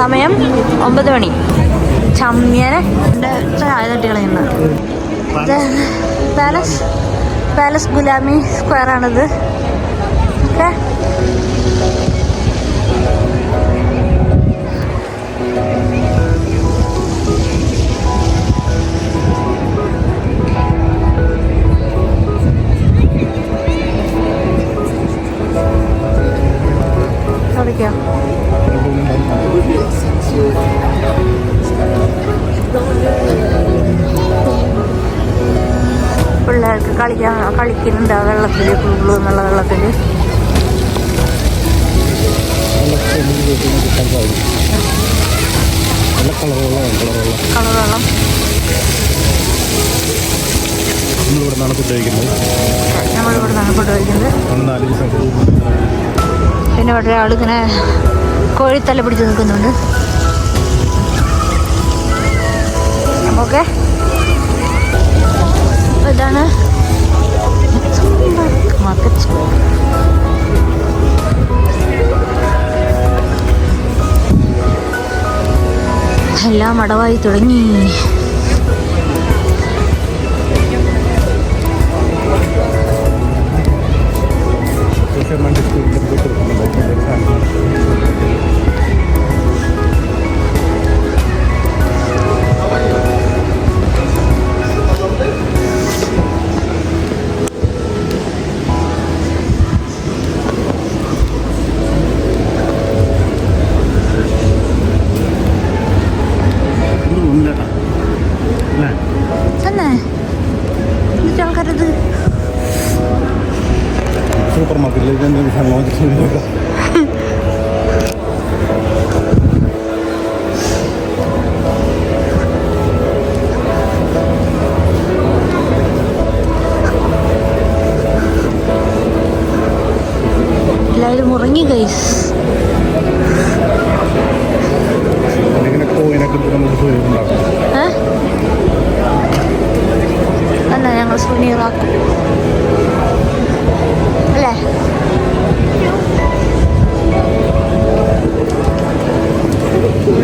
സമയം ഒമ്പത് മണി. ചമ്മിയനെ ചായ തട്ടി കളയുന്ന പാലസ് പാലസ് ഗുലാമി സ്ക്വയർ ആണിത് ഓക്കെ. കളിക്കാൻ കളിക്കുന്നുണ്ട് ആ വെള്ളത്തിൽ കുളു എന്നുള്ള വെള്ളത്തിൽ നല്ല കളറുള്ള കളറുള്ള കളർ വെള്ളം. നമ്മളിവിടെ നിന്നാണ് ഫുഡ് കഴിക്കുന്നത് നമ്മളിവിടെ നിന്നാണ് ഫുഡ് കഴിക്കുന്നത് ദിവസം പിന്നെ ഇവിടെ ആളിങ്ങനെ കോഴിത്തല പിടിച്ച് നിൽക്കുന്നുണ്ട്. ഓക്കെ. ഇതാണ് മാർക്കറ്റ് എല്ലാം അടവായി തുടങ്ങി. എന്നിട്ട് ആൾക്കാരത് സൂപ്പർ മാർക്കറ്റിലേക്ക് എന്തെങ്കിലും സാധനം വാങ്ങിച്ചിട്ട് എല്ലാവരും ഉറങ്ങി ഗൈസ് ഇങ്ങനെ കോയിനൊക്കെ ഇട്ട് നമുക്ക് ഉപയോഗിക്കുന്നുണ്ടാവും ഏ അല്ല ഞങ്ങൾ സുനീറാക്കും അല്ലേ?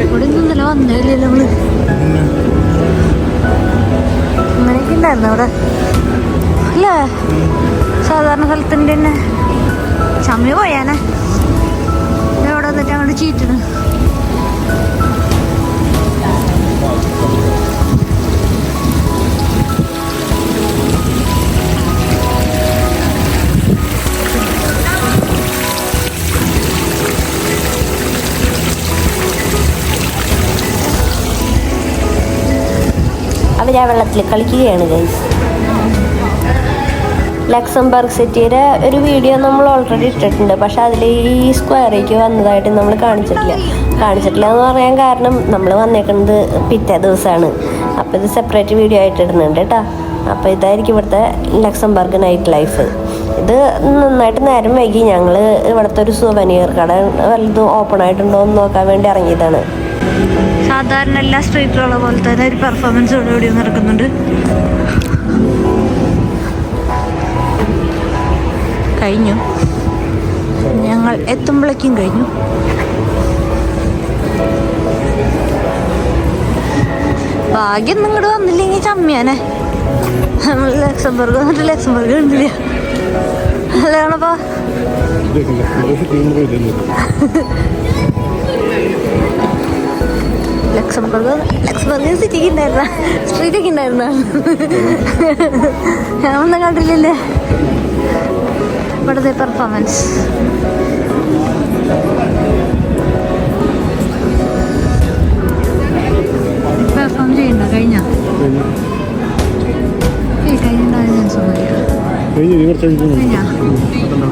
ഇവിടെ നിന്നല്ല വന്നില്ലേ നമ്മൾ. അങ്ങനെയൊക്കെ ഉണ്ടായിരുന്നു അവിടെ. അല്ലേ? സാധാരണ സ്ഥലത്തിന്റെ തന്നെ. ചമ്മി പോയാനെ. ഇവിടെ വന്നിട്ട് അങ്ങോട്ട് ചീറ്റണ് അവർ ആ വെള്ളത്തിൽ കളിക്കുകയാണ് ഗൈസ് ലക്സംബർഗ് സിറ്റിയുടെ ഒരു വീഡിയോ നമ്മൾ ഓൾറെഡി ഇട്ടിട്ടുണ്ട്. പക്ഷെ അതിൽ ഈ സ്ക്വയറേക്ക് വന്നതായിട്ട് നമ്മൾ കാണിച്ചിട്ടില്ല. കാണിച്ചിട്ടില്ല എന്ന് പറയാൻ കാരണം നമ്മൾ വന്നേക്കുന്നത് പിറ്റേ ദിവസമാണ്. അപ്പോൾ ഇത് സെപ്പറേറ്റ് വീഡിയോ ആയിട്ട് ഇടുന്നുണ്ട് കേട്ടോ. അപ്പോൾ ഇതായിരിക്കും ഇവിടുത്തെ ലക്സംബർഗ് നൈറ്റ് ലൈഫ് ഇത് നന്നായിട്ട് നേരം വൈകി. ഞങ്ങൾ ഇവിടുത്തെ ഒരു സുവനീർ കട വല്ലതും ഓപ്പൺ ആയിട്ടുണ്ടോ എന്ന് നോക്കാൻ വേണ്ടി ഇറങ്ങിയതാണ്. സാധാരണ എല്ലാ സ്ട്രീറ്റിലുള്ള പോലെ തന്നെ ഒരു പെർഫോമൻസ് ഇവിടെ നടക്കുന്നുണ്ട്. കഴിഞ്ഞു. ഞങ്ങൾ എത്തുമ്പോഴേക്കും കഴിഞ്ഞു. ഭാഗ്യം നിങ്ങോട് വന്നില്ലെങ്കിൽ ചമ്മിയാനെ. നമ്മൾ ലക്സംബർഗ് വന്നിട്ട് ലക്സംബർഗ് കണ്ടില്ല. അല്ലേ ആണപ്പാ ലക്സംബർഗ്. ലക്സംബർഗ് സിറ്റിക്ക് ഉണ്ടായിരുന്ന സ്ട്രീറ്റൊക്കെ ഉണ്ടായിരുന്ന ഞാനൊന്നും കണ്ടില്ലല്ലേ ഇവിടുത്തെ പെർഫോമൻസ് പെർഫോം ചെയ്യണ്ട കഴിഞ്ഞ? കഴിഞ്ഞിട്ടുണ്ടായ കഴിഞ്ഞ ഒന്നുമില്ല കഴിഞ്ഞു?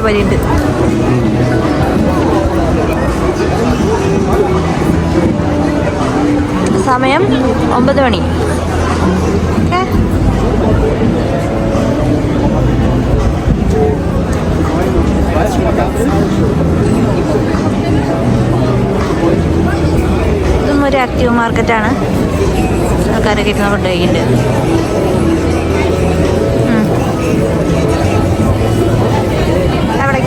ബെൽജിയം പോയ സമയം ഒമ്പത് മണി. ഓക്കേ. ഇതും ഒരു ആക്റ്റീവ് മാർക്കറ്റാണ് ആൾക്കാരൊക്കെ ഇരുന്ന് ഫുഡ്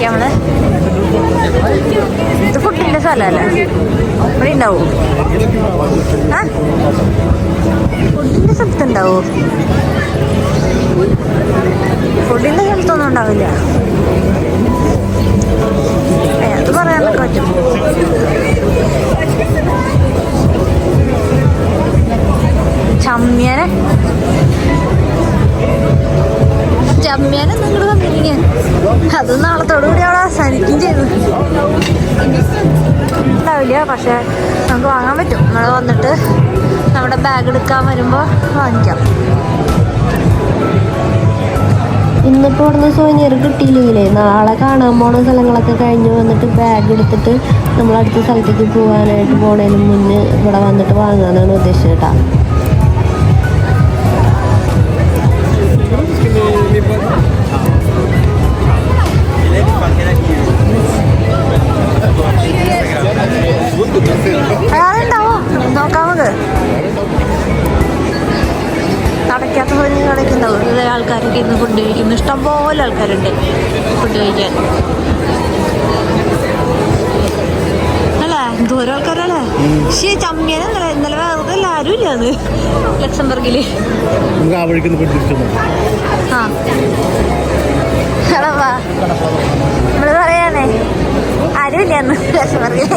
എവിടേക്കാ നമ്മൾ ഇത് ഫുഡിന്റെ സ്ഥലമല്ല? ഇവിടെ ഉണ്ടാവും. ആ? ഫുഡിന്റെ സ്ഥലത്തുണ്ടാവോ ഫുഡിന്റെ സ്ഥലത്തൊന്നും ഉണ്ടാവില്ല. അത് പറയാനൊക്കെ പറ്റും. ചമ്മ്യനെ ചമ്മ്യനെ നിങ്ങൾ തന്നിരിക്കാൻ അത് നാളത്തോടു കൂടി അവിടെ അവസാനിക്കുകയും ചെയ്തു ഉണ്ടാവില്ല പക്ഷെ നമുക്ക് വാങ്ങാൻ പറ്റും. നമ്മൾ വന്നിട്ട് നമ്മുടെ ബാഗ് എടുക്കാൻ വരുമ്പോൾ വാങ്ങിക്കാം. ഇന്നിപ്പോൾ ഇവിടുന്ന് സോനിയർ കിട്ടിയില്ലേ നാളെ കാണാൻ പോണ സ്ഥലങ്ങളൊക്കെ കഴിഞ്ഞ് വന്നിട്ട് ബാഗ് എടുത്തിട്ട് നമ്മൾ അടുത്ത സ്ഥലത്തേക്ക് പോകാനായിട്ട് പോണതിന് മുന്നേ ഇവിടെ വന്നിട്ട് വാങ്ങാനാണ് ഉദ്ദേശിച്ചത് ഇന്നലെ ഇന്നലെ വേറെ എല്ലാവരും ലക്സംബർഗിൽ ആ നമ്മൾ പറയാനേ ലക്സംബർഗിൽ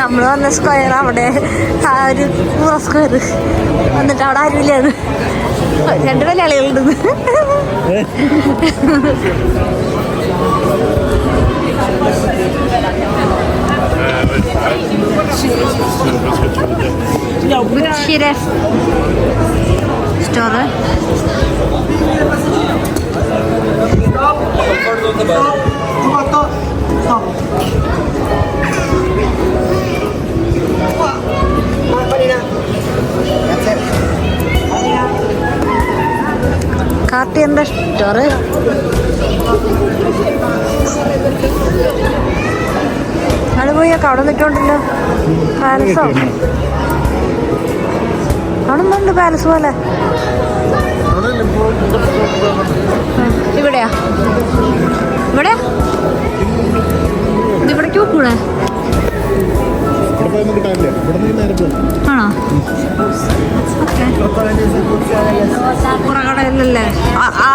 നമ്മൾ വന്ന സ്ക്വയർ അവിടെ ആ ഒരു സ്ക്വയർ വന്നിട്ട് അവിടെ ആരുമില്ലാന്ന് രണ്ട് മലയാളികളുണ്ട്. ഷിരഫ് സ്റ്റോറ് കാർട്ടിയറിന്റെ സ്റ്റോറ് അവിടെ പോയി അവിടെ നിൽക്കണ്ടല്ലോ പാലസോ? അവിടെ പാലസ് പോലെ. ഇവിടെയാ? ഇവിടെയാ?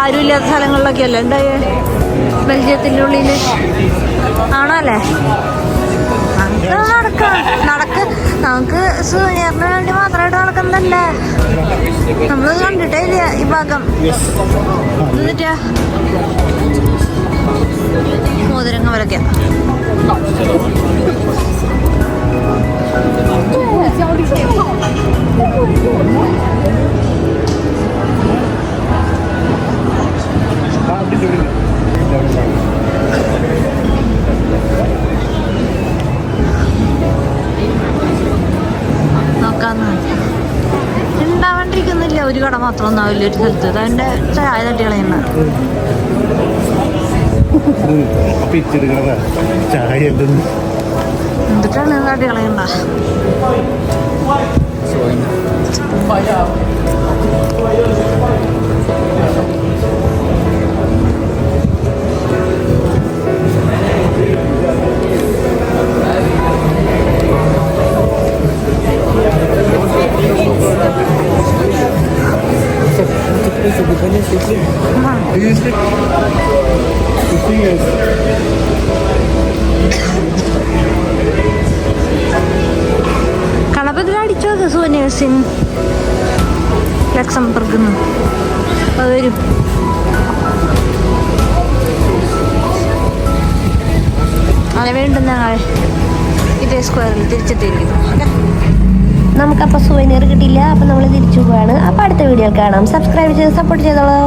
ആരും ഇല്ലാത്ത സ്ഥലങ്ങളിലൊക്കെ അല്ലേ ഉണ്ടായേ? ബെൽജിയത്തിന്റെ ഉള്ളിൽ ആണോ അല്ലേ നമുക്ക് നടക്കാം. നമുക്ക് സൂര്യറിന് വേണ്ടി മാത്രമായിട്ട് നടക്കുന്നല്ലേ നമ്മൾ കണ്ടിട്ടേ ഇല്ല ഈ ഭാഗം. എന്നിട്ടാ? മോതിരങ്ങ വരയ്ക്കാം മാത്രം ഒന്നാവില്ല ഒരു സ്ഥലത്ത് അതിന്റെ ചായ തട്ടി കളയുന്ന ചായ എന്തെന്ന്? The thing is... കളപത്തിൽ അടിച്ചത് സുവനേഴ്സിൻ അത് വരും. അലവേണ്ട ഞങ്ങൾ ഇതേ സ്ക്വയറിൽ തിരിച്ചെത്തിയിരിക്കുന്നു. നമുക്കപ്പോൾ സുവനീർ കിട്ടിയില്ല അപ്പം നമ്മൾ തിരിച്ചു പോവാണ്. അപ്പോൾ അടുത്ത വീഡിയോ കാണാം. സബ്സ്ക്രൈബ് ചെയ്ത് സപ്പോർട്ട് ചെയ്തോളൂ.